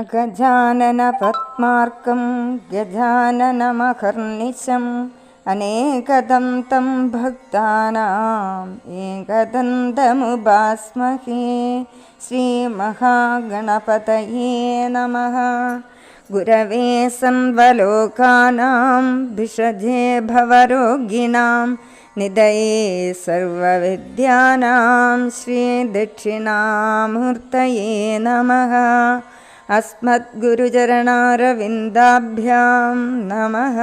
अगजाननपद्मार्कं गजाननमहर्निशम् अनेकदं तं भक्तानाम् एकदन्तमुपास्महे श्रीमहागणपतये नमः। गुरवे सर्वलोकानां भिषजे भवरोगिणां निधये सर्वविद्यानां श्रीदक्षिणामूर्तये नमः अस्मद्गुरुचरणारविन्दाभ्यां नमः।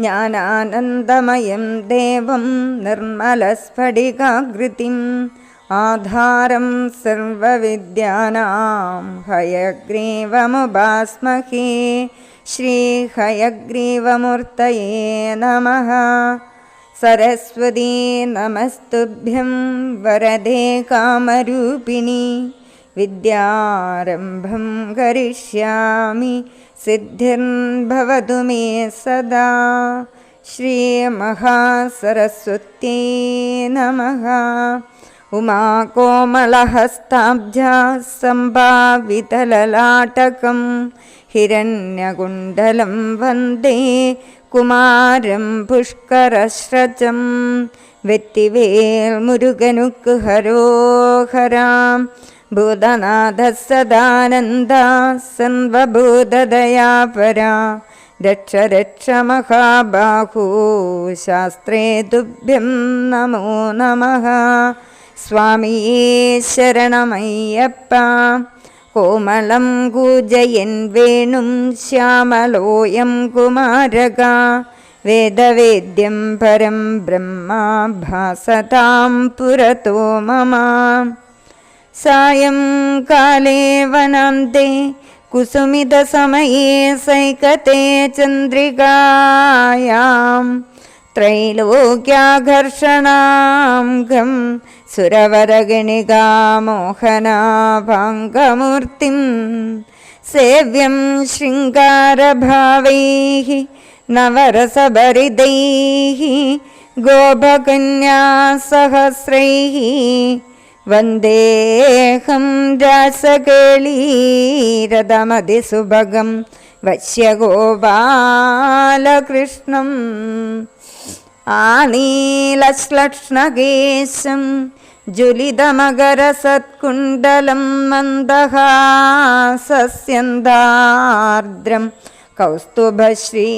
ज्ञानानन्दमयं देवं निर्मलस्फटिकाकृतिम् आधारं सर्वविद्यानां हयग्रीवमुपास्महे श्रीहयग्रीवमूर्तये नमः। सरस्वती नमस्तुभ्यं वरदे कामरूपिणि विद्यारम्भं करिष्यामि सिद्धिर्भवतु मे सदा। श्रीमहासरस्वत्यै नमः। उमाकोमलहस्ताब्जा सम्भावितललाटकं हिरण्यकुण्डलं वन्दे कुमारं पुष्करश्रजं वृत्तिवेल्मुरुगनुकहरो हराम् ഭൂതനാഥ സദാനന്ദ സർവഭൂതദയാപരാ രക്ഷ രക്ഷ മഹാബാഹൂ. ശാസ്ത്രേ തുഭ്യം നമോ നമ. സ്വാമിയേ ശരണമയ്യപ്പ. കോമളം കൂജയൻ വേണും ശ്യാമലോയം കുമാരക. വേദവേദ്യം പരം ബ്രഹ്മാ ഭാസതാം പുരതോ മമ. सायङ्काले वनान्ते कुसुमितसमये सैकते चन्द्रिकायां त्रैलोक्याघर्षणां घं सुरवरगणिका मोहनाभाङ्गमूर्तिं सेव्यं शृङ्गारभावैः नवरसभरिदैः गोपकन्यासहस्रैः വന്ദേഹം രാസകേളീരഥമതിസുഭഗം വശ്യഗോപാലകൃഷ്ണം ആണീലശ്ലക്ഷ്ണകേശം ജുലിതമകരസത്കുണ്ടലം മന്ദഹാസ്യന്താർദ്രം കൗസ്തുഭശ്രീ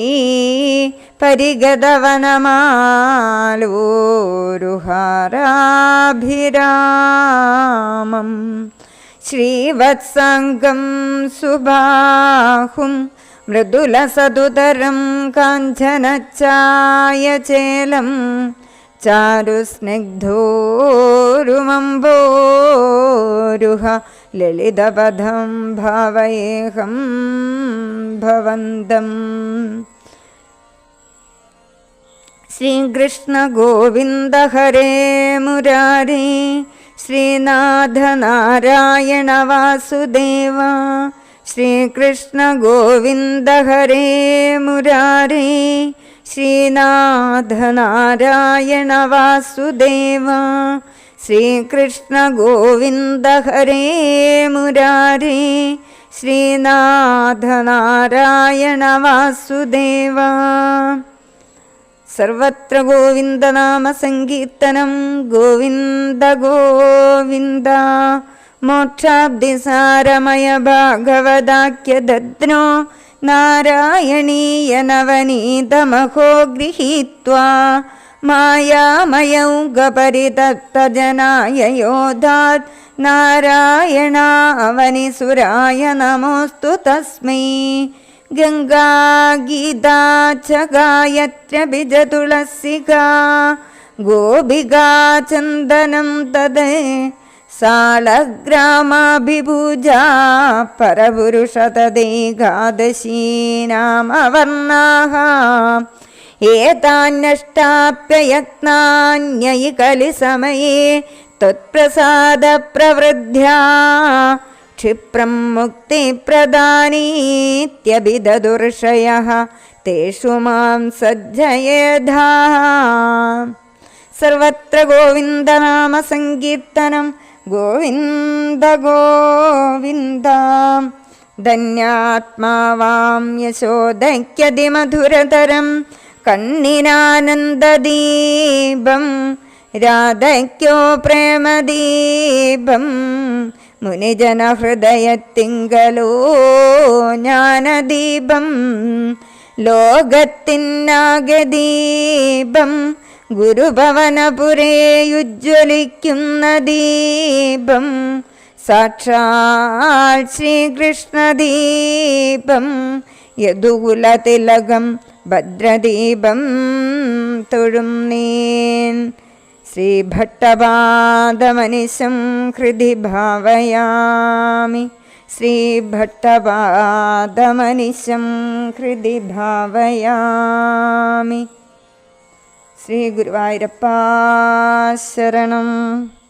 പരിഗതവനമാലോരുഹാരാഭിരാമം. ശ്രീവത്സംഗം സുബാഹും മൃദുലസതുതരം കാഞ്ചനച്ചായചേലം ചാരുസ്നിഗ്ധോരുമമ്പോരുഹ ലളിതപദം ഭാവയേഹം ഭവന്തം. ശ്രീകൃഷ്ണ ഗോവിന്ദ ഹരേ മുരാരി ശ്രീനാഥ നാരായണ വാസുദേവ ശ്രീകൃഷ്ണ ഗോവിന്ദ ഹരേ മുരാരി ശ്രീനാഥ നാരായണ വാസുദേവ ശ്രീകൃഷ്ണ ഗോവിന്ദ ഹരേ മുരാരി ശ്രീനാഥ നാരായണ വാസുദേവ സർവത്ര ഗോവിന്ദനാമസങ്കീർത്തനം ഗോവിന്ദ ഗോവിന്ദ. മോക്ഷാബ്ദിസാരമയ ഭാഗവതാഖ്യദദ്നോ നാരായണീയ നവനീതമഹോ ഗൃഹീത്വാ. മായാമയൗഗപരിതപ്തജനായ യോധാത് നാരായണ അവനിസുരായ നമോസ്തു തസ്മൈ. ഗംഗാഗീതാ ച ഗായത്രബിജതുളസികാ ഗോപികാ ചന്ദനം തദേ സാളഗ്രാമാഭിഭുജാ പരപുരുഷതദേകാദശീനാമവർണാः एतान्नष्टाप्ययत्नान्ययि कलिसमये त्वत्प्रसादप्रवृद्ध्या क्षिप्रं मुक्तिप्रदानीत्यभिददुर्षयः तेषु मां सज्जयेधाः। सर्वत्र गोविन्दनामसङ्कीर्तनं गोविन्द गोविन्द। धन्यात्मा वां यशोदैक्यदिमधुरतरम् കണ്ണിനാനന്ദദീപം രാധയ്ക്കോ പ്രേമദീപം മുനിജനഹൃദയത്തിങ്കലോ ജ്ഞാനദീപം ലോകത്തിനാഗദീപം ഗുരുഭവനപുരേ ഗുരുഭവനപുരേയുജ്വലിക്കുന്ന ദീപം സാക്ഷാൽ ശ്രീകൃഷ്ണദീപം यदुगुलतिलकं भद्रदीपं तुळुम् श्रीभट्टपादमनिशं हृदि भावयामि श्रीभट्टपादमनिशं हृदि भावयामि कृयामि श्रीगुरुवायुरप्पाशरणम्